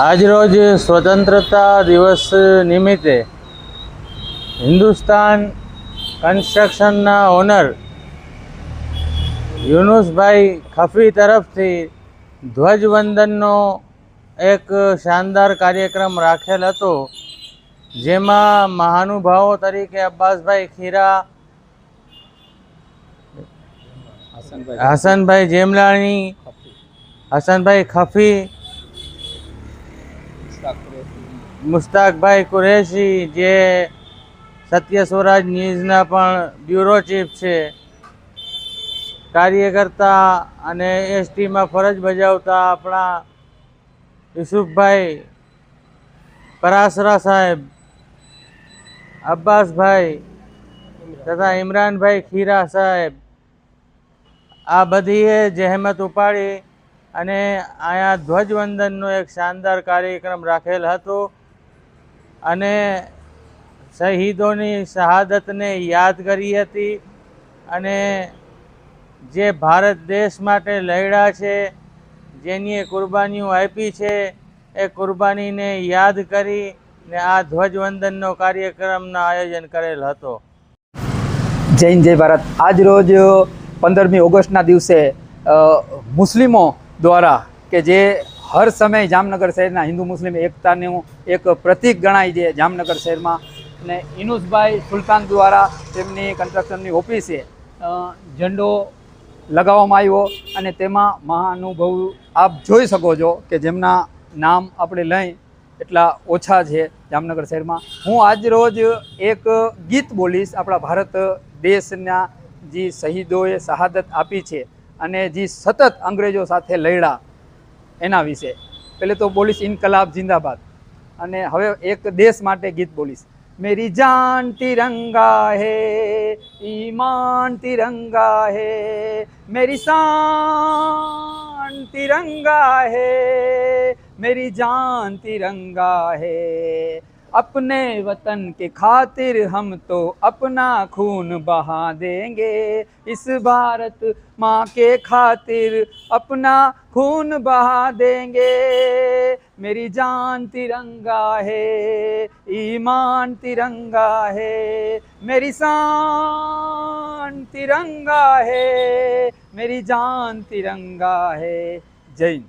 આજરોજ સ્વતંત્રતા દિવસ નિમિત્તે હિન્દુસ્તાન કન્સ્ટ્રક્શનના ઓનર યુનુસભાઈ ખફી તરફથી ધ્વજવંદનનો એક શાનદાર કાર્યક્રમ રાખેલ હતો જેમાં મહાનુભાવો તરીકે અબ્બાસભાઈ ખીરા હસનભાઈ જેમલાણી હસનભાઈ ખફી મુસ્તાકભાઈ કુરેશી, જે સત્ય સ્વરાજ ન્યૂઝના પણ બ્યુરો ચીફ છે. કાર્યકર્તા અને એસટીમાં ફરજ બજાવતા આપણા યુસુફભાઈ પરાસરા સાહેબ, અબ્બાસભાઈ તથા ઇમરાનભાઈ ખીરા સાહેબ, આ બધીએ જહેમત ઉપાડી અને અહીંયા ધ્વજવંદનનો એક શાનદાર કાર્યક્રમ રાખેલ હતો. અને શહીદોની શહાદતને યાદ કરી હતી. અને જે ભારત દેશ માટે લડ્યા છે, જેની કુરબાનીઓ આપી છે, એ કુરબાનીને યાદ કરી ને આ ધ્વજવંદનનો કાર્યક્રમના આયોજન કરેલ હતો. જૈન જય ભારત. આજ રોજ પંદરમી ઓગસ્ટના દિવસે મુસ્લિમો દ્વારા કે જે હર સમય જામનગર શહેરના હિન્દુ મુસ્લિમ એકતાનું એક પ્રતીક ગણાય છે જામનગર શહેરમાં. અને ઇનુસભાઈ સુલતાન દ્વારા તેમની કન્સ્ટ્રક્શનની ઓફિસે ઝંડો લગાવવામાં આવ્યો અને તેમાં મહાનુભવ આપ જોઈ શકો છો કે જેમના નામ આપણે લઈ એટલા ઓછા છે જામનગર શહેરમાં. હું આજ રોજ એક ગીત બોલીશ આપણા ભારત દેશના જે શહીદોએ શહાદત આપી છે. અને જે સતત અંગ્રેજો સાથે લડ્યા એના વિશે. પહેલે તો બોલીશ ઇન્કલાબ જિંદાબાદ. અને હવે એક દેશ માટે ગીત બોલીશ. મેરી જાન તિરંગા હે, ઈમાન તિરંગા હે, મેરી શાન તિરંગા હે, મેરી જાન તિરંગા હે अपने वतन के खातिर हम तो अपना खून बहा देंगे। इस भारत माँ के खातिर अपना खून बहा देंगे। मेरी जान तिरंगा है, ईमान तिरंगा है, मेरी शान तिरंगा है, मेरी जान तिरंगा है। जय हिंद।